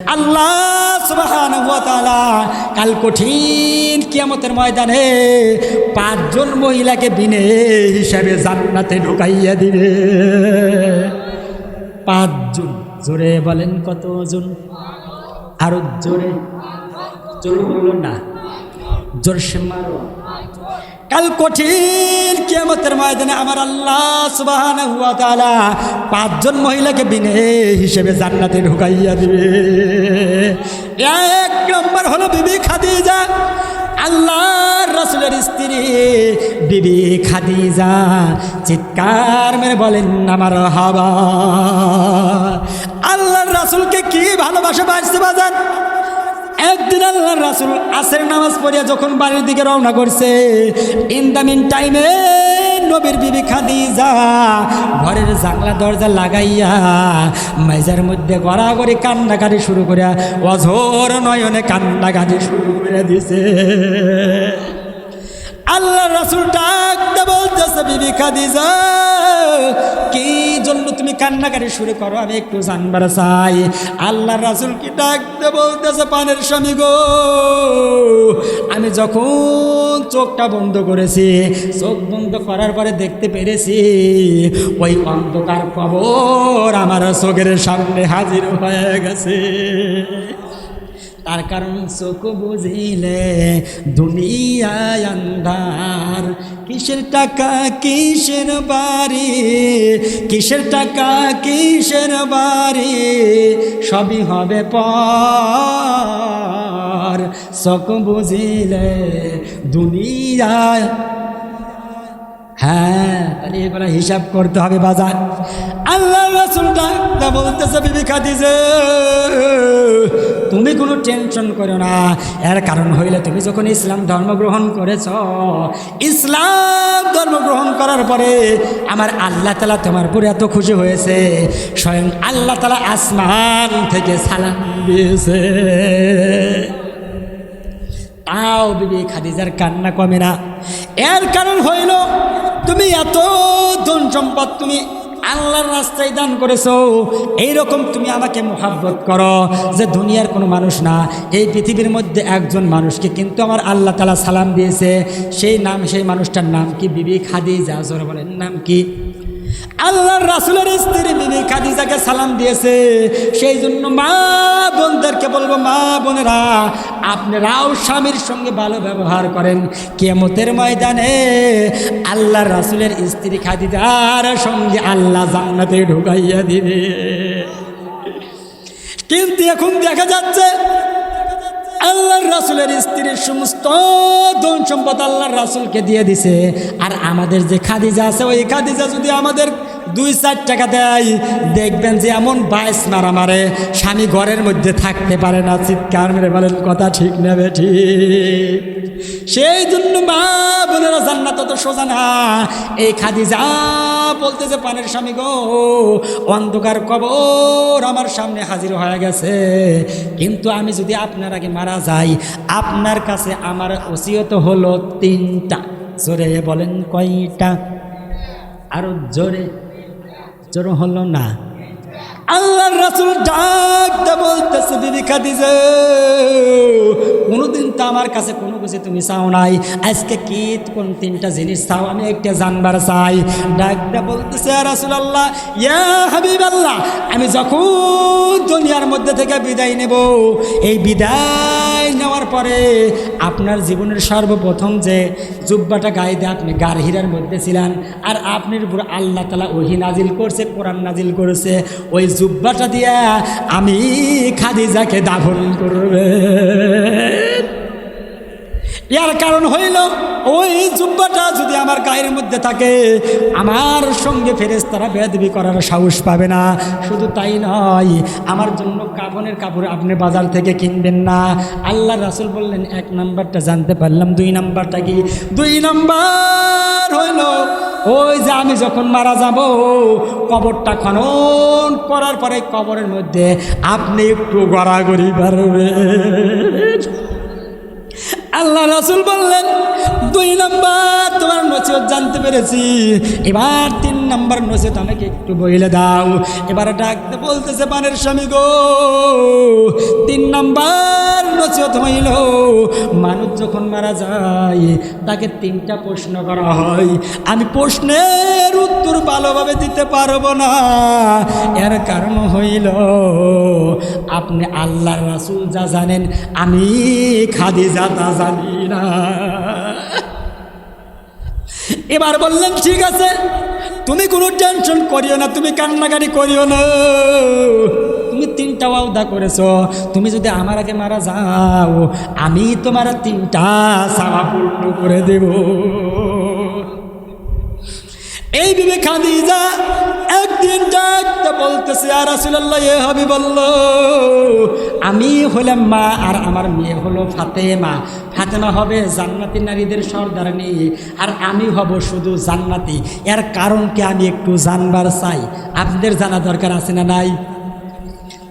আল্লাহ তাআলা কাল কঠিন কিয়ামতের ময়দানে পাঁচজন মহিলাকে বিনে হিসাবে জান্নাতে ঢুকাইয়া দিবে। পাঁচজন, জোরে বলেন কতজন? আরও জোরে জোরে বলুন না। জোরসে মারো। কাল কঠিন কিয়ামতের ময়দানে আমার আল্লাহ সুবহানাহু ওয়া তাআলা পাঁচজন মহিলাকে বিনে হিসেবে জান্নাতে ঢুকাইয়া দিবে। এক নম্বর হলো বিবি খাদিজা। আল্লাহর রাসূলের স্ত্রী বিবি খাদিজা চিৎকার মেরে বলেন, আমার হাবা। আল্লাহর রসুলকে কি ভালোবাসা বাঁচতে বাজান? একদিন আল্লাহ রাসুল আসের নামাজ পড়িয়া যখন বাড়ির দিকে রওনা করছে, ইন দ্য মিন টাইমে নবীর বিবি খাদিজা ঘরের জানলা দরজা লাগাইয়া মেজার মধ্যে গড়াগড়ি কান্নাকাটি শুরু করিয়া অঝোর নয়নে কান্নাকাটি শুরু করে দিছে। আল্লাহ রাসুল ডাকতে বলতেছে, বিবি খাদিজা, কি জন্য তুমি কান্নাকারি শুরু করো? আমি একটু জানবার চাই। আল্লাহ রাসুল কি ডাকতে বলতেছে, পানের স্বামী গো, আমি যখন চোখটা বন্ধ করেছি, চোখ বন্ধ করার পরে দেখতে পেরেছি, ওই অন্ধকার কবর আমার চোখের সামনে হাজির হয়ে গেছে। তার কারণ চোখ বুঝিলে দুনিয়ায় আন্ধার কিসের টাকা, কিসের বাড়ি? কিসের টাকা, কিসের বাড়ি? সবই হবে পর। চোখ বুঝিলে দুনিয়ায় হ্যাঁ তাহলে এবার হিসাব করতে হবে বাজার। আল্লাহ রাসুলটা বলতেছে বিবি খাদিজে, তুমি কোনো টেনশন করো না। এর কারণ হইলে তুমি যখন ইসলাম ধর্ম গ্রহণ করেছ, ইসলাম ধর্ম গ্রহণ করার পরে আমার আল্লাহ তালা তোমার উপরে এত খুশি হয়েছে। স্বয়ং আল্লাহ তালা আসমান থেকে সালাম দিয়েছে। তাও বিবি খাদিজার কান্না কমে না। এর কারণ হইল তুমি এত ধন সম্পদ তুমি আল্লাহর রাস্তায় দান করেছ, এইরকম তুমি আমাকে মোহাব্বত করো যে দুনিয়ার কোনো মানুষ না, এই পৃথিবীর মধ্যে একজন মানুষকে কিন্তু আমার আল্লাহ তালা সালাম দিয়েছে। সেই নাম, সেই মানুষটার নাম কি? বিবি খাদি যা বলেন, নাম কি? আল্লাহর রাসুলের স্ত্রী বিবি খাদিজাকে সালাম দিয়েছে। সেই জন্য মা বোনদেরকে বলব, মা বোনেরা, আপনারাও স্বামীর সঙ্গে ভালো ব্যবহার করেন। কেমতের ময়দানে আল্লাহর রাসুলের স্ত্রী খাদিজার সঙ্গে আল্লাহ জান্নাতে ঢুকাইয়া দিবে। কিন্তু এখন দেখা যাচ্ছে, আল্লাহর রাসুলের স্ত্রীর সমস্ত ধন সম্পদ আল্লাহর রাসুলকে দিয়ে দিছে। আর আমাদের যে খাদিজা আছে, ওই খাদিজা যদি আমাদের দুই চার টাকা দেয়। দেখবেন যে এমন বাইশ মারা মারে স্বামী ঘরের মধ্যে থাকতে পারে না। চিৎকার মেরে বলেন, কথা ঠিক নেবে ঠিক। সেই জন্য মা বোনেরা জান্নাত তো সোজা না। এই বলতে যে, পানের স্বামী গো, অন্ধকার কবর আমার সামনে হাজির হয়ে গেছে। কিন্তু আমি যদি আপনার আগে মারা যাই, আপনার কাছে আমার ওসিয়ত হলো তিনটা। জোরে বলেন, কয়টা? আরও জোরে জোরে হলো না। আল্লাহর রাসুল ডাকতে বলতেছে বিবি খাদিজা, কোনোদিন তো আমার কাছে কোনো কিছু তুমি চাও নাই। আজকে কি কোন তিনটা জিনিস চাও? আমি একটা জানবার চাই। ডাকতে বলতেছে রাসুল আল্লাহ ইয়া হাবিব আল্লাহ আমি যখন দুনিয়ার মধ্যে থেকে বিদায় নেব, এই বিদায় নেওয়ার পরে আপনার জীবনের সর্বপ্রথম যে জুব্বাটা গায়ে দিয়ে আপনি গার হীরার মধ্যে ছিলেন, আর আপনার উপর আল্লাহ তালা ওহি নাজিল করছে, কোরআন নাজিল করেছে, ওই জুব্বাটা দিয়া আমি খাদিজাকে দাফন করবে। ইয়ার কারণ হইল, ওই জুব্বাটা যদি আমার গায়ের মধ্যে থাকে, আমার সঙ্গে ফেরেস্তারা বেদবি করার সাহস পাবে না। শুধু তাই নয়, আমার জন্য কাপনের কাপড় আপনি বাজার থেকে কিনবেন না। আল্লাহ রাসুল বললেন, এক নাম্বারটা জানতে পারলাম, দুই নাম্বারটা কি? দুই নাম্বার হইল, ওই যে আমি যখন মারা যাব, কবরটা খনন করার পরে কবরের মধ্যে আপনি একটু গড়াগড়ি পারবেন আল্লাহ রাসুল বললেন, দুই নম্বর তোমার নসিহত জানতে পেরেছি। এবার তিন নম্বর নসিহত আমাকে একটু বইলে দাও। এবার ডাকতে বলতেছে পানের স্বামী গো, তিন নম্বর নসিহত হইল, মানুষ যখন মারা যায়, তাকে তিনটা প্রশ্ন করা হয়। আমি প্রশ্নের উত্তর ভালোভাবে দিতে পারব না। এর কারণ হইল আপনি আল্লাহর রাসুল যা জানেন, আমি খাদিজা তা জানি না। এবার বললেন, ঠিক আছে, তুমি কোনো টেনশন করিও না, তুমি কান্নাকাটি করিও না। তুমি তিনটা ওয়াদা করেছ, তুমি যদি আমার আগে মারা যাও, আমি তোমার তিনটা সাবা পূর্ণ করে দেব। এই বিবে খাদিজা একদিন ডাকতে বলতেছে আর রাসূলুল্লাহ, এ হবি বলল আমি হলাম মা আর আমার মেয়ে হলো ফাতেমা। ফাতেমা হবে জান্নাতি নারীদের সর্দারনি আর আমি হব শুধু জান্নাতি। এর কারণকে আমি একটু জানবার চাই। আপনাদের জানা দরকার আছে না নাই?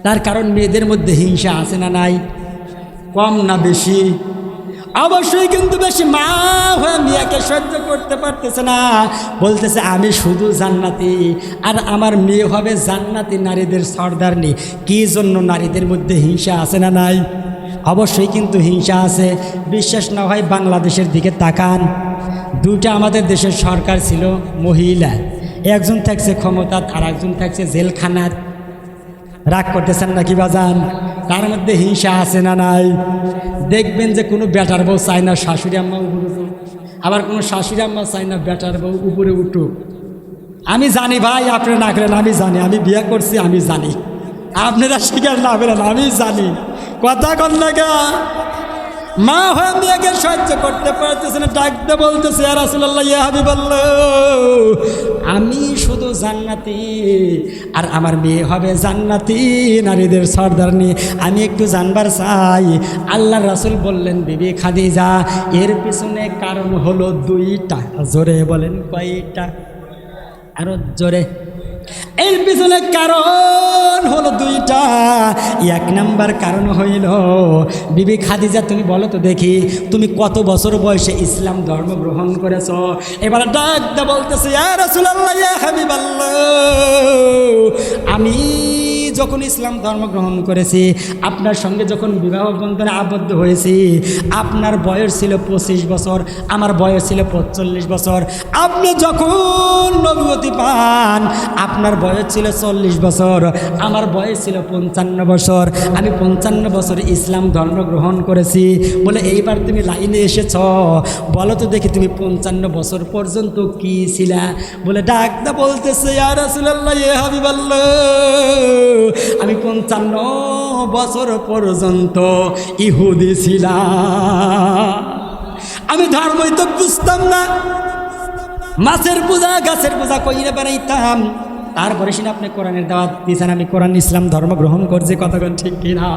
তার কারণ মেয়েদের মধ্যে হিংসা আছে না নাই? কম না বেশি? অবশ্যই কিন্তু বেশি মা হয়ে মেয়েকে সহ্য করতে পারতেছে না। বলতেছে, আমি শুধু জান্নাতি, আর আমার মেয়ে হবে জান্নাতি নারীদের সর্দারনি। কি জন্য নারীদের মধ্যে হিংসা আছে না নাই? অবশ্যই কিন্তু হিংসা আছে। বিশ্বাস না হয় বাংলাদেশের দিকে তাকান। দুটা আমাদের দেশের সরকার ছিল মহিলা। একজন থাকছে ক্ষমতা আর একজন থাকছে জেলখানাত রাগ করতেছেন নাকি বাজান? তার মধ্যে হিংসা আছে না নাই? দেখবেন যে কোনো বেটার বউ চায় না শাশুড়ি আম্মা উপরে আবার কোনো শাশুড়ি আম্মা চায় না বেটার বউ উপরে উঠুক। আমি জানি ভাই আপনি না করেন আমি জানি। আমি বিয়ে করছি, আমি জানি। আপনারা স্বীকার না করেন, আমি জানি। কথা কন লাগা মা হয়ে মেয়েকে করতে পারতেছে না, ডাকতে বলতেছে আর আসল্লাহ ইয়া হাবিবাল্ল আমি শুধু জান্নাতি, আর আমার মেয়ে হবে জান্নাতি, নারীদের সর্দারনি আমি একটু জানবার চাই। আল্লাহ রাসুল বললেন, বিবি খাদিজা, এর পিছনে কারণ হলো দুইটা, জোরে বলেন কয়টা? আরও জোরে। এর পিছনে কারণ হলো দুইটা। এক নাম্বার কারণ হইল, বিবি খাদিজা, তুমি বলো তো দেখি, তুমি কত বছর বয়সে ইসলাম ধর্ম গ্রহণ করেছ? এবার ডাকতে বলতেছে আর রাসূলুল্লাহ, ইয়া হাবিবাল্লাহ। যখন ইসলাম ধর্ম গ্রহণ করেছি, আপনার সঙ্গে যখন বিবাহ বন্ধনে আবদ্ধ হয়েছি, আপনার বয়স ছিল পঁচিশ বছর, আমার বয়স ছিল পঁচল্লিশ বছর। আপনি যখন নবতী পান, আপনার বয়স ছিল চল্লিশ বছর, আমার বয়স ছিল পঞ্চান্ন বছর। আমি পঞ্চান্ন বছর ইসলাম ধর্ম গ্রহণ করেছি। বলে, এইবার তুমি লাইনে এসেছ। বলো তো দেখি তুমি পঞ্চান্ন বছর পর্যন্ত কি ছিলা? বলে ডাকটা বলতেছে আর রাসূলুল্লাহ এ হাবিবাল্লাহ। আমি পঞ্চান্ন বছর পর্যন্ত ইহুদি ছিলাম। আমি ধর্মই তো বুঝতাম না। মাছের পূজা, গাছের পূজা কইরে বেড়াইতাম। তারপরে সিনা আপনি কোরআনের দাওয়াত দিয়েছেন, আমি কোরআন, ইসলাম ধর্ম গ্রহণ করছি কতক্ষণ ঠিক কিনা?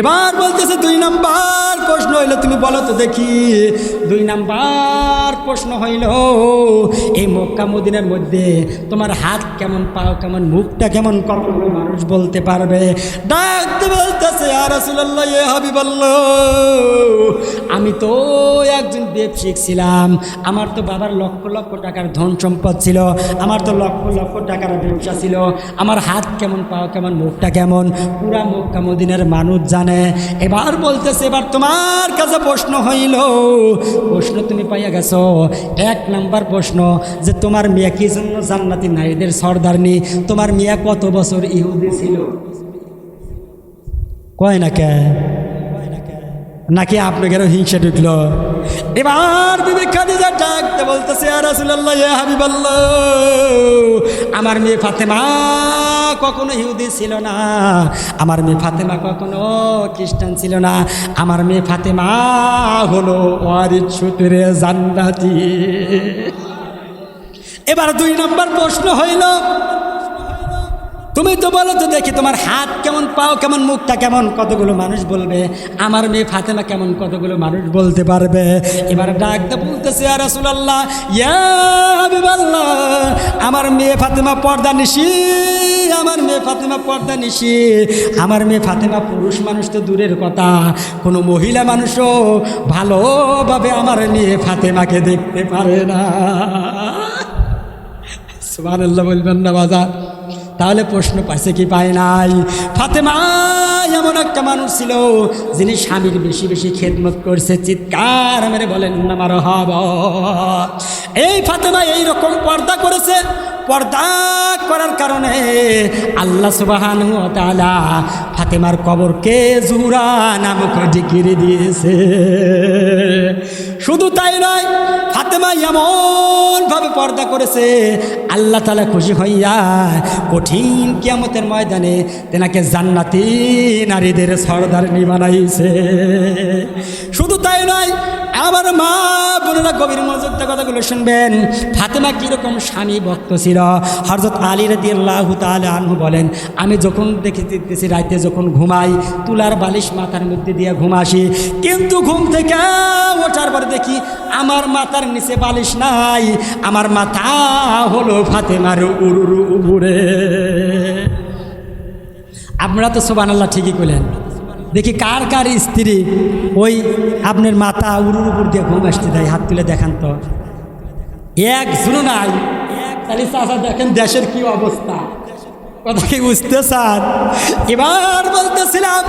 এবার বলতেছে দুই নাম্বার প্রশ্ন হইল, তুমি বলো তো দেখি। দুই নাম্বার প্রশ্ন হইল, এই মক্কা মদিনার মধ্যে তোমার হাত কেমন, পাও কেমন, মুখটা কেমন, কখনো মানুষ বলতে পারবে? ডাকতে বলতেছে আর রাসূলুল্লাহ এ হাবিবাল্লাহ, আমি তো একজন ব্যবসায়িক ছিলাম। আমার তো বাবার লক্ষ লক্ষ টাকার ধন সম্পদ ছিল। আমার তো লক্ষ লক্ষ টাকার ব্যবসা ছিল, আমার হাত কেমন পাও কেমন, মুখটা কেমন, পুরা মক্কা মদিনের মানুষ জানে। এবার বলতেছে, এবার তোমার কাছে প্রশ্ন হইল, প্রশ্ন তুমি পাইয়া গেছো। এক নাম্বার প্রশ্ন, যে তোমার মেয়ে কি জন্য জান্নাতি নারীদের সর্দারনি তোমার মেয়ে কত বছর ইহুদি ছিল? কয় না কে? নাকি আপনাদেরও হিংসা ঢুকল? এবার খাদিজা ডাকতে বলতেছে আর ইয়া হাবিবাল্লাহ, আমার মেয়ে ফাতেমা কখনো ইহুদি ছিল না। আমার মেয়ে ফাতেমা কখনো খ্রিস্টান ছিল না। আমার মেয়ে ফাতেমা হলো ওয়ারিদ জান্নাতি। এবার দুই নম্বর প্রশ্ন হইল তুমি তো বলো তো দেখি তোমার হাত কেমন, পাও কেমন, মুখটা কেমন, কতগুলো মানুষ বলবে? আমার মেয়ে ফাতেমা কেমন, কতগুলো মানুষ বলতে পারবে? এবার ডাকতে বলতেছে আর হাবিবাল্লাহ, আমার মেয়ে ফাতেমা পর্দা নিশি, আমার মেয়ে ফাতেমা পর্দা নিশি, আমার মেয়ে ফাতেমা পুরুষ মানুষ তো দূরের কথা, কোনো মহিলা মানুষও ভালোভাবে আমার মেয়ে ফাতেমাকে দেখতে পারে না। বলবেন না বাজার তাহলে প্রশ্ন পাইছে কি পায় নাই? ফাতেমা এমন একটা মানুষ ছিল, যিনি স্বামীর বেশি বেশি খেদমত করছে, চিৎকার মেরে বলেন আমার হব। এই ফাতেমা এই রকম পর্দা করেছে। পর্দা করার কারণে আল্লাহ সুবাহান তালা ফাতেমার কবরকে জুরা নামক ডিগ্রি দিয়েছে। শুধু তাই নয়, ফাতেমা এমনভাবে পর্দা করেছে। আল্লাহ তালা খুশি হইয়া কঠিন কিয়ামতের ময়দানে তেনাকে জান্নাতি নারীদের সর্দার নিবানাইছে শুধু তাই নয় আমার মা বোনেরা গভীর মজুরটা কথাগুলো শুনবেন। ফাতেমা কীরকম স্বামী ভক্ত ছিল? হরজত আলী রাদি আল্লাহ তালে আনহু বলেন, আমি যখন দেখে দেখতেছি রাতে যখন ঘুমাই, তুলার বালিশ মাথার মধ্যে দিয়ে ঘুমাসি কিন্তু ঘুম থেকে ওঠার পরে দেখি আমার মাথার নিচে বালিশ নাই। আমার মাথা হলো ফাতেমার উরুরু উবুরে আপনারা তো সোবান আল্লাহ ঠিকই করলেন দেখি কার কার স্ত্রী ওই আপনার মাথা উরুর উপর দিয়ে ঘুম আসতে দেয়, হাত তুলে দেখান তো। এক একজনও নাই দেখেন দেশের কি অবস্থা। কথা কি বুঝতে স্যার? এবার বলতেছিলাম,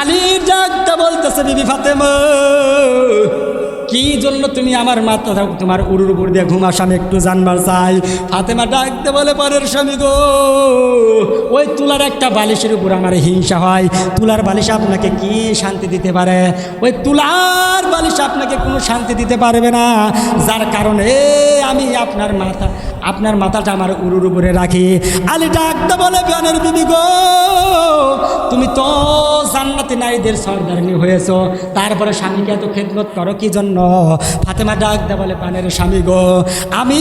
আলীর ডাকটা বলতেছে বিবি ফাতেমা। কি জন্য তুমি আমার মাথা তোমার উরুর উপর দিয়ে ঘুমা আমি একটু জানবার চাই। ফাতেমা ডাকতে বলে, পরের স্বামী গো, ওই তুলার একটা বালিশের উপর আমার হিংসা হয়। তুলার বালিশ আপনাকে কি শান্তি দিতে পারে? ওই তুলার বালিশ আপনাকে কোনো শান্তি দিতে পারবে না। যার কারণে আমি আপনার মাথা আপনার মাথাটা আমার উরুর উপরে রাখি। আলি ডাকতে বলে, বিয়ানের বিবি গো, তুমি তো জান্নাতি নারীদের সর্দারনি হয়েছ। তারপরে স্বামীকে এত খেদমত করো কি জন্য? ফাতেমা ডাক দে বলে পানের স্বামী গো, আমি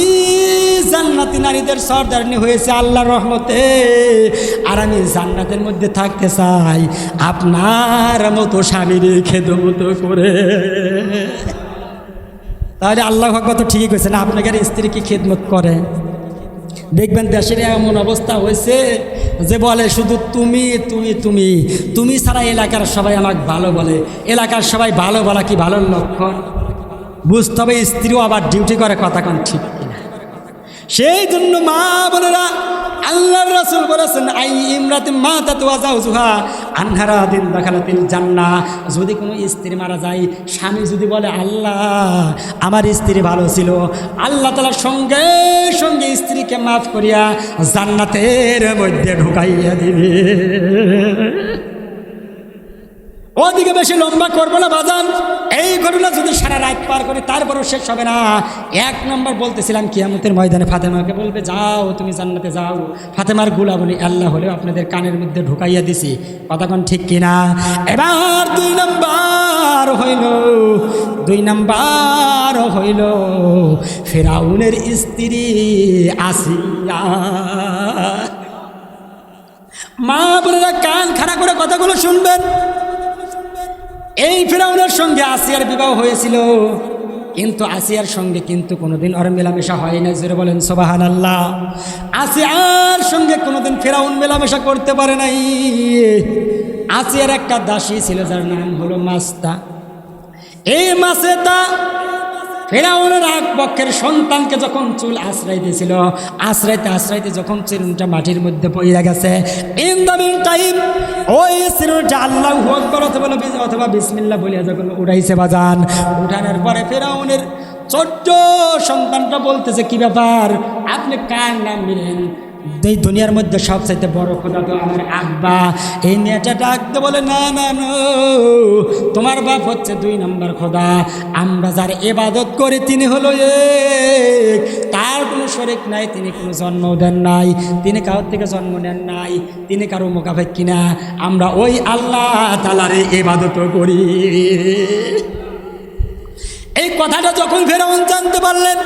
জান্নাতি নারীদের সর্দারনি হয়েছে আল্লাহর রহমতে। আর আমি জান্নাতের মধ্যে থাকতে চাই আপনার মতো স্বামীর খেদমতো করে। তাহলে আল্লাহ ভগবত ঠিকই করেছে না আপনাকে আর স্ত্রী কি খেদমত করে? দেখবেন দেশের এমন অবস্থা হয়েছে যে বলে শুধু তুমি তুমি তুমি। তুমি ছাড়া এলাকার সবাই আমাকে ভালো বলে। এলাকার সবাই ভালো বলা কি ভালো লক্ষণ? বুঝতে হবে স্ত্রীও আবার ডিউটি করে, কথা কন ঠিক কিনা। সেই জন্য মা বোনেরা আল্লাহর রাসুল বলেছেন, আই ইমরাতে মা তাতুয়া আনহারা দিন দেখালাতিল জান্না যদি কোনো স্ত্রী মারা যায়, স্বামী যদি বলে, আল্লাহ, আমার স্ত্রী ভালো ছিল। আল্লাহ তালার সঙ্গে সঙ্গে স্ত্রীকে মাফ করিয়া জান্নাতের মধ্যে ঢুকাইয়া দিবে। ওদিকে বেশি লম্বা করব না, বাজান। এই ঘটনা যদি সারা রাত পার করে তারপরও শেষ হবে না। এক নম্বর বলতেছিলাম, কিয়ামতের ময়দানে ফাতেমাকে বলবে, যাও, তুমি জান্নাতে যাও। ফাতেমারগুলা বলি আল্লাহ হলেও আপনাদের কানের মধ্যে ঢুকাইয়া দিছি। কথাক্ষণ ঠিক কিনা? এবার দুই নম্বর হইল, দুই নম্বর হইল, ফেরাউনের স্ত্রী আসিয়া। মা বোনেরা কান খাড়া করে কথাগুলো শুনবেন। এই ফেরাউনের সঙ্গে আসিয়ার বিবাহ হয়েছিল। কিন্তু আসিয়ার সঙ্গে কিন্তু কোনোদিন আর মেলামেশা হয় না জোরে বলেন সোবাহান আল্লাহ আসিয়ার সঙ্গে কোনোদিন ফেরাউন মেলামেশা করতে পারে নাই। আসিয়ার একটা দাসী ছিল, যার নাম হলো মাস্তা। এই মাসে তা ফেরাউনের এক পক্ষের সন্তানকে যখন চুল আশ্রয় দিয়েছিল আশ্রয়তে আশ্রয়তে যখন চিরুনটা মাটির মধ্যে পড়ে গেছে অথবা অথবা বিসমিল্লা বলিয়া যখন উঠাইছে বাজান, উঠানোর পরে ফেরাউনের ছোট্ট সন্তানটা বলতেছে, কি ব্যাপার? আপনি কার নাম নিলেন? এই দুনিয়ার মধ্যে সবচাইতে বড় খোদা তো আমার আব্বা। এই মেয়েটা ডাকতে বলে, না না তোমার বাপ হচ্ছে দুই নম্বর খোদা। আমরা যার এবাদত করি, তিনি হলো এক। তার কোনো শরিক নাই, তিনি কোনো জন্ম দেন নাই, তিনি কারোর থেকে জন্ম নেন নাই, তিনি কারও মোকাফেক কিনা আমরা ওই আল্লাহ তালারে এবাদত করি। এই কথাটা যখন ফেরাউন জানতে পারলেন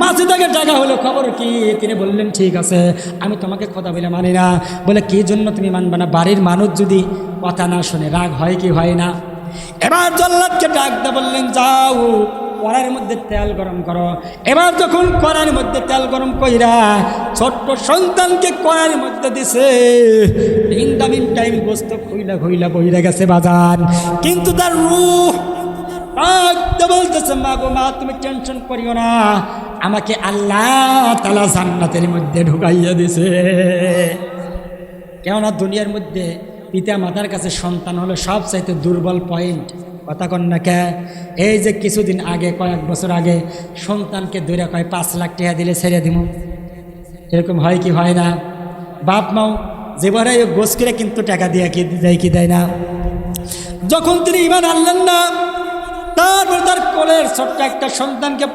মাসিদাকে ডাকা হলো, খবর কি? তিনি বললেন, ঠিক আছে, আমি তোমাকে কথা বলে মানি না। বলে, কি জন্য তুমি মানবে না? বাড়ির মানুষ যদি কথা না শুনে, রাগ হয় কি হয় না? এবার জল্লাদকে ডাকতে বললেন, যাও কড়ার মধ্যে তেল গরম করো। এবার যখন কড়ার মধ্যে তেল গরম কইরা ছোট্ট সন্তানকে কড়ার মধ্যে দিছে ইন্দামিন টাইম বস্তু খুইলা খুইলা বইরা গেছে বাজান কিন্তু তার রূহ ডাকতে বলতেছে মা গো মা, তুমি টেনশন করিও না। আমাকে আল্লাহ তালা জান্নাতের মধ্যে ঢুকাইয়া দিছে। কেননা দুনিয়ার মধ্যে পিতা মাতার কাছে সন্তান হলো সবচাইতে দুর্বল পয়েন্ট কথা কন না কে? এই যে কিছুদিন আগে, কয়েক বছর আগে সন্তানকে দূরে কয়, পাঁচ লাখ টাকা দিলে ছেড়ে দিব। এরকম হয় কি হয় না? বাপ মাও যেবারে গোস কিন্তু টাকা দিয়ে কি দেয় কি দেয় না? যখন তিনি ইমান আনলেন না তারপর তার কোলের ছোট্ট একটা সন্তানকে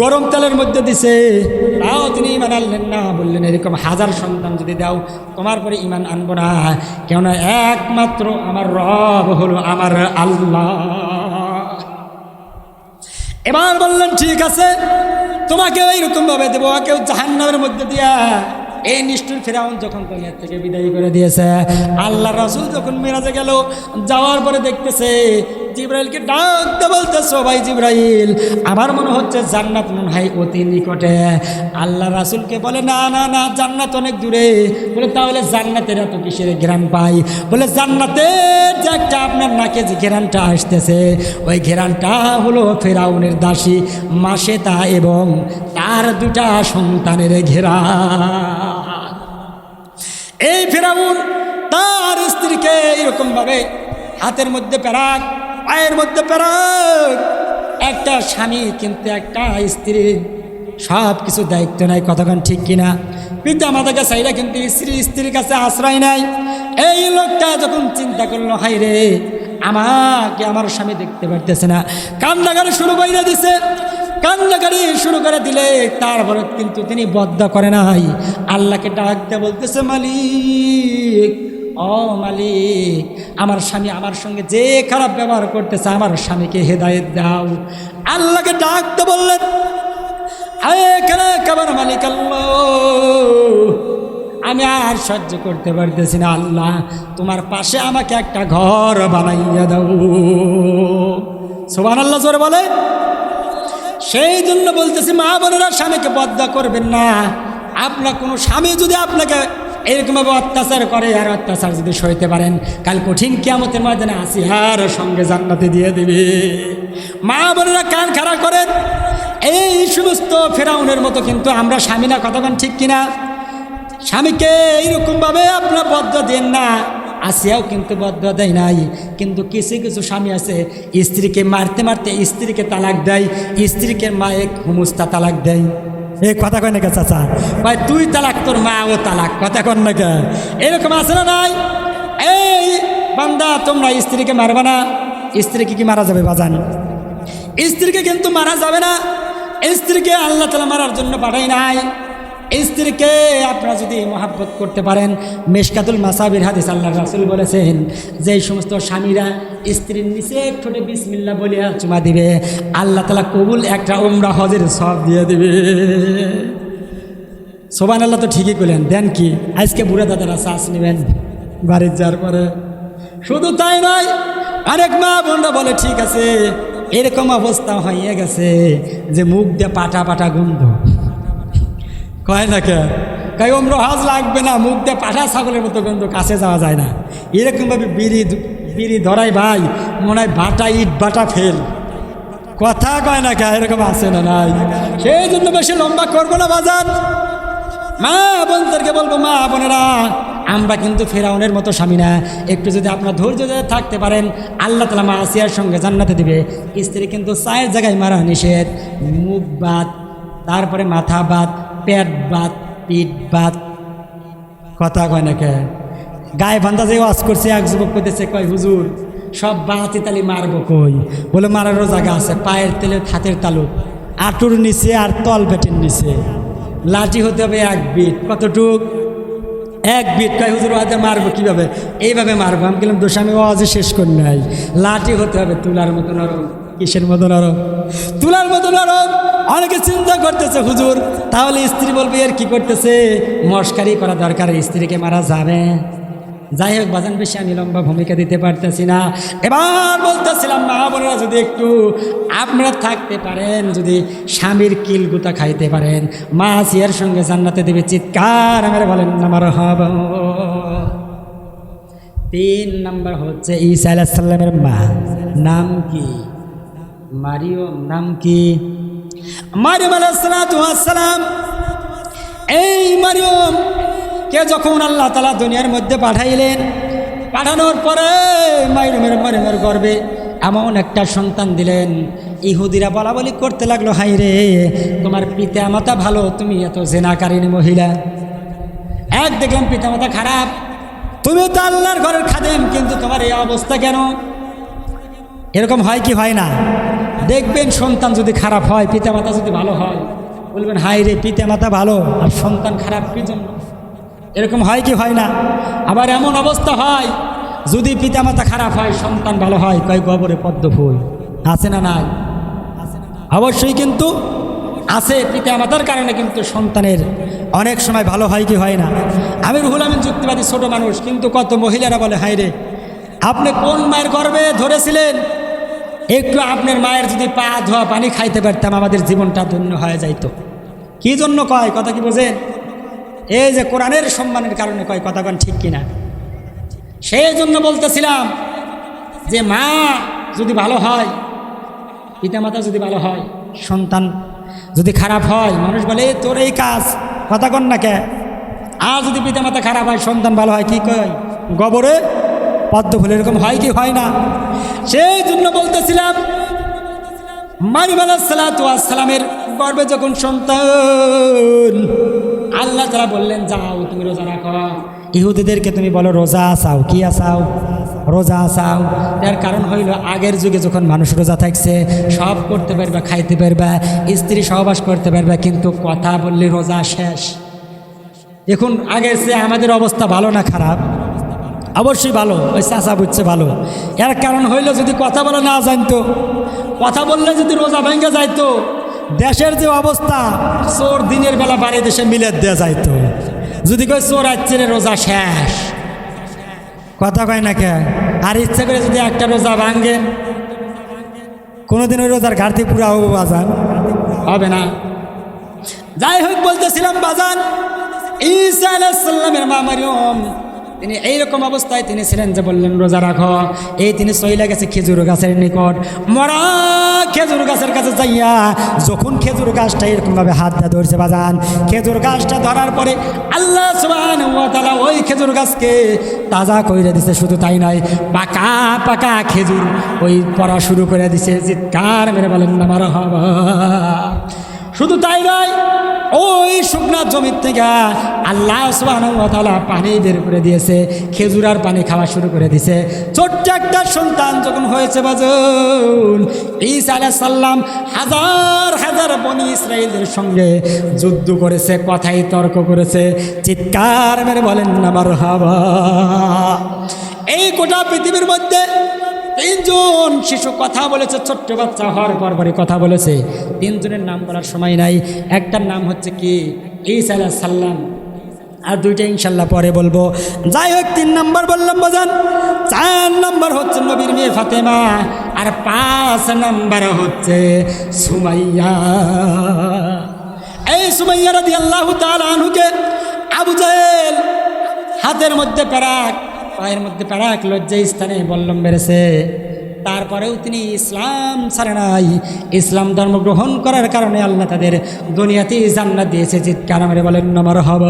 গরম তেলের মধ্যে দিছে। তাও তিনি ইমান আনলেন না, বললেন, এরকম হাজার সন্তান যদি দাও, তোমার পরে ইমান আনব না। কেননা একমাত্র আমার রব হলো আমার আল্লাহ। এবার বললেন, ঠিক আছে তোমাকে এইরকম ভাবে দেবো কেউ জাহান্নামের মধ্যে দিয়া এই নিষ্ঠুর ফেরাউন যখন দুনিয়ার থেকে বিদায় করে দিয়েছে, আল্লাহ রাসুল যখন মেরাজে গেল, যাওয়ার পরে দেখতেছে, জিব্রাইলকে ডাকতে বলতেছো ভাই জিব্রাইল, আমার মনে হচ্ছে জান্নাত মনে হয় অতি নিকটে। আল্লাহ রাসুলকে বলে, না না না, জান্নাত অনেক দূরে। বলে, তাহলে জান্নাতের এত কিসের ঘেরান পাই? বলে, জান্নাতের যে একটা আপনার নাকে যে ঘেরানটা আসতেছে, ওই ঘেরানটা হলো ফেরাউনের দাসী মাসেতা এবং তার দুটা সন্তানের ঘেরা এই ফেরাউন তার স্ত্রীকে এরকমভাবে হাতের মধ্যে প্যারাক পায়ের মধ্যে প্যারাক একটা স্বামী কিন্তু একটা স্ত্রী সব কিছু দায়িত্ব নাই কতক্ষণ ঠিক কিনা? পিতা মাতাকে চাইলে কিন্তু স্ত্রী স্ত্রীর কাছে আশ্রয় নাই এই লোকটা যখন চিন্তা করল হাই রে, আমাকে আমার স্বামী দেখতে পারতেছে না। কান্নাকারি শুরু করে দিছে। কান্নাকারি শুরু করে দিলে, তারপরে কিন্তু তিনি বদ্ধ করে নাই। আল্লাহকে ডাকতে বলতেছে, মালিক, ও মালিক, আমার স্বামী আমার সঙ্গে যে খারাপ ব্যবহার করতেছে, আমার স্বামীকে হেদায়েত দাও। আল্লাহকে ডাকতে বললেন কেমন মালিক আমি আর সহ্য করতে পারতেছি না, আল্লাহ, তোমার পাশে আমাকে একটা ঘর বানাইয়া দাও। সোবান আল্লাহ বলে সেই জন্য বলতেছি, মা বোনেরা, স্বামীকে বদ্ধা করবেন না। আপনার কোনো স্বামী যদি আপনাকে এরকমভাবে অত্যাচার করে, আর অত্যাচার যদি সইতে পারেন, কাল কঠিন কিয়ামতের ময়দানে আসি, আর সঙ্গে জান্নাতে দিয়ে দেবে। মা বোনেরা কান খাড়া করেন। এই সমস্ত ফেরাউনের মতো কিন্তু আমরা স্বামী না কতক্ষণ ঠিক কিনা? স্বামীকে এইরকমভাবে আপনার বদ্ধ দেন না। আসিয়াও কিন্তু বদ্ধ দেয় নাই। কিন্তু কিছু কিছু স্বামী আছে, স্ত্রীকে মারতে মারতে স্ত্রীকে তালাক দেয়, স্ত্রীকে মায়ে হুমুস্তা তালাক দেয়। এই কথা কয় নাকি চাচা? ভাই, তুই তালাক, তোর মা ও তালাক, কথা কন নাকি এরকম আছে না নাই? এই বান্দা, তোমরা স্ত্রীকে মারবা না। স্ত্রীকে কি মারা যাবে বাজান? স্ত্রীকে কিন্তু মারা যাবে না। স্ত্রীকে আল্লাহ তালা মারার জন্য পাঠাই নাই। স্ত্রীকে আপনারা যদি মহাব্বত করতে পারেন, মেশকাতুল মাসাবির হাদিস আল্লাহ রাসুল বলেছেন যে সমস্ত স্বামীরা স্ত্রীর নিচে ঠোঁটে বিসমিল্লা বলিয়া চুমা দিবে, আল্লাহ তালা কবুল একটা উমরা হজের সব দিয়ে দিবে। সোবান আল্লাহ তো ঠিকই করলেন দেন কি, আজকে বুড়া দাদারা শ্বাস নেবেন বাড়ির যাওয়ার পরে। শুধু তাই নয়, আরেক মা বোনরা বলে, ঠিক আছে, এরকম অবস্থা হয়ে গেছে যে মুখ দিয়ে পাটা পাটা গন্ধ। কয় না কে কয়, ওমরা হাজ লাগবে না, মুখ দিয়ে পাঠা ছাগলের মতো কিন্তু কাছে যাওয়া যায় না। এরকমভাবে বিড়ি বিড়ি ধরাই ভাই, মনে হয় বাটা ইট, বাটা ফেল। কথা কয় না কে, এরকম আছে না নাই? সেই জন্য বেশি লম্বা করব না বাজার মা বোনদেরকে বলব, মা বোনেরা, আমরা কিন্তু ফেরাউনের মতো স্বামী না। একটু যদি আপনার ধৈর্য ধরে থাকতে পারেন, আল্লাহ তালা মা আসিয়ার সঙ্গে জান্নাতে দিবে। স্ত্রী কিন্তু চায়ের জায়গায় মারা নিষেধ। মুখ বাদ, তারপরে মাথা বাদ পেট বাদ, পিঠ বাদ। কথা কয় না গায়ে বান্ধা যে ওয়াজ করছে, এক যুবক করতেছে কয়, হুজুর, সব বাতি তালি মারবো কই? বলে মারারও জায়গা আছে, পায়ের তেলে হাতের তালু, আটুর নিচে আর তল পেটের নিচে। লাঠি হতে হবে এক বিট। কতটুক? এক বিট। কয়, হুজুর ওয়াজে মারবো কীভাবে? এইভাবে মারবো। আমি গেলাম দোষ আমি ওয়াজে শেষ করি নাই। লাঠি হতে হবে তুলার মতো নরম। কিসের মতো নরম তুলার মতো নরম অনেকে চিন্তা করতেছে, হুজুর, তাহলে স্ত্রী বলবে, এর কি করতেছে? মস্কারি করা দরকার, স্ত্রীকে মারা যাবে। যাই হোক, বাজান বেশি, আমি লম্বা ভূমিকা দিতে পারতেছি না। এবার বলতেছিলাম, মা যদি একটু আপনারা থাকতে পারেন, যদি স্বামীর কিল গুতা খাইতে পারেন, মা সিয়ার সঙ্গে জান্নাতে দেবে চিৎকার, আমার বলেন, আমার হব। তিন নাম্বার হচ্ছে ঈসা আলাহিসাল্লামের মা। নাম কি? মারিয়ম নাম কি? মারিয়ম আলাহিসাল্লাম এই মারিয়ম, কে যখন আল্লাহ তালা দুনিয়ার মধ্যে পাঠাইলেন, পাঠানোর পরে মাইরমের মরিমের গর্বে এমন একটা সন্তান দিলেন। ইহুদিরা বলা বলি করতে লাগল হাই রে, তোমার পিতা মাতা ভালো, তুমি এত জেনাকারিনী মহিলা। এক দেখলাম পিতা মাতা খারাপ। তুমিও তো আল্লাহর ঘরের খাদেম, কিন্তু তোমার এই অবস্থা কেন? এরকম হয় কি হয় না? দেখবেন সন্তান যদি খারাপ হয় পিতা মাতা যদি ভালো হয়, বলবেন হাই রে পিতা মাতা ভালো, আর সন্তান খারাপ কি জন্য এরকম হয় কি হয় না? আবার এমন অবস্থা হয়, যদি পিতা পিতামাতা খারাপ হয়, সন্তান ভালো হয়, কয় গবরে পদ্ম ফুল, আছে না নাই? অবশ্যই কিন্তু আছে, পিতামাতার কারণে কিন্তু সন্তানের অনেক সময় ভালো হয় কি হয় না? আমি রুহুল আমিন যুক্তিবাদী ছোট মানুষ, কিন্তু কত মহিলারা বলে হাই রে, আপনি কোন মায়ের গর্বে ধরেছিলেন? একটু আপনার মায়ের যদি পা ধোয়া পানি খাইতে পারতাম, আমাদের জীবনটা ধন্য হয়ে যাইতো। কি জন্য কয়? কথা কি বোঝেন? এই যে কোরআনের সম্মানের কারণে কয়, কথা কথাগণ ঠিক কিনা? সেই জন্য বলতেছিলাম যে মা যদি ভালো হয়, পিতামাতা যদি ভালো হয়, সন্তান যদি খারাপ হয়, মানুষ বলে তোর এই কাজ। কথা কন না কে? আর যদি পিতামাতা খারাপ হয়, সন্তান ভালো হয়, কি কয়? গবরে পদ্ম ফুল এরকম হয় কি হয় না? সেই জন্য বলতেছিলাম মারিম আলাহালামের গর্বে যখন সন্তান, আল্লাহ তারা বললেন, যাও, তুমি রোজা রাখো। ইহুদিদেরকে তুমি বলো, রোজা আসাও, কি আসাও? রোজা আসাও। এর কারণ হইল, আগের যুগে যখন মানুষ রোজা থাকছে, সব করতে পারবে, খাইতে পারবে, স্ত্রী সহবাস করতে পারবে, কিন্তু কথা বললে রোজা শেষ। এখন আগের চেয়ে আমাদের অবস্থা ভালো না খারাপ? অবশ্যই ভালো, ওই চাষা বুঝছে ভালো। এর কারণ হইল যদি কথা বলা না জানতো, কথা বললে যদি রোজা ভেঙে যাইতো, দেশের যে অবস্থা, চোর দিনের বেলা বাড়ি দেশে মিলে দেওয়া যাইতো। যদি কই চোর আসছে রোজা শেষ। কথা কয় না কে? আর ইচ্ছে করে যদি একটা রোজা ভাঙ্গে কোনোদিন ওই রোজার ঘাটতি পুরা হব বাজান। হবে না। যাই হোক, বলতেছিলাম, বাজান, ঈসা আলাইসাল্লামের মা মারিয়ম তিনি এইরকম অবস্থায় তিনি ছিলেন যে বললেন, রোজা রাখো। এই তিনি চইলা গেছে খেজুর গাছের নিকট। মরা খেজুর গাছের কাছে যাইয়া যখন খেজুর গাছটা এরকমভাবে হাত দিয়ে ধরছে বাজান, খেজুর গাছটা ধরার পরে আল্লাহ ওয়া ওই খেজুর গাছকে তাজা করে দিছে, শুধু তাই নয়, পাকা পাকা খেজুর ওই পড়া শুরু করে দিছে। চিৎকার মেরে বলেন না মারা হবা। শুধু তাই নয় ওই শুকনা জমির থেকে আল্লাহ সুবহানাহু পানি বের করে দিয়েছে খেজুরার পানি খাওয়া শুরু করে দিয়েছে। ছোট্ট একটা সন্তান যখন হয়েছে বাজন, ঈসা আলাইহিস সালাম হাজার হাজার বনি ইসরায়েলের সঙ্গে যুদ্ধ করেছে, কথাই তর্ক করেছে, চিৎকার মেরে বলেন আমার হাবা এই গোটা পৃথিবীর মধ্যে তিনজন শিশু কথা বলেছে, ছোট্ট বাচ্চা হওয়ার পরপরই কথা বলেছে। তিনজনের নাম বলার সময় নাই। একটার নাম হচ্ছে কি? ঈসা আলাইহিস সাল্লাম আর দুইটা ইনশাল্লাহ পরে বলব। যাই হোক, তিন নম্বর বললাম বাজান চার নম্বর হচ্ছে নবীর মেয়ে ফাতেমা। আর পাঁচ নম্বর হচ্ছে সুমাইয়া। এই সুমাইয়া রাদি আল্লাহ আনহুকে আবু জাহেল হাতের মধ্যে প্যারাক পায়ের মধ্যে প্যারাক লজ্জা স্থানে বল্লম বেড়েছে। তারপরেও তিনি ইসলাম ছাড়ে নাই। ইসলাম ধর্ম গ্রহণ করার কারণে আল্লাহ তাদের দুনিয়াতেই জান্নাত দিয়েছে। চিৎকার মেরে বলেন নমর হব।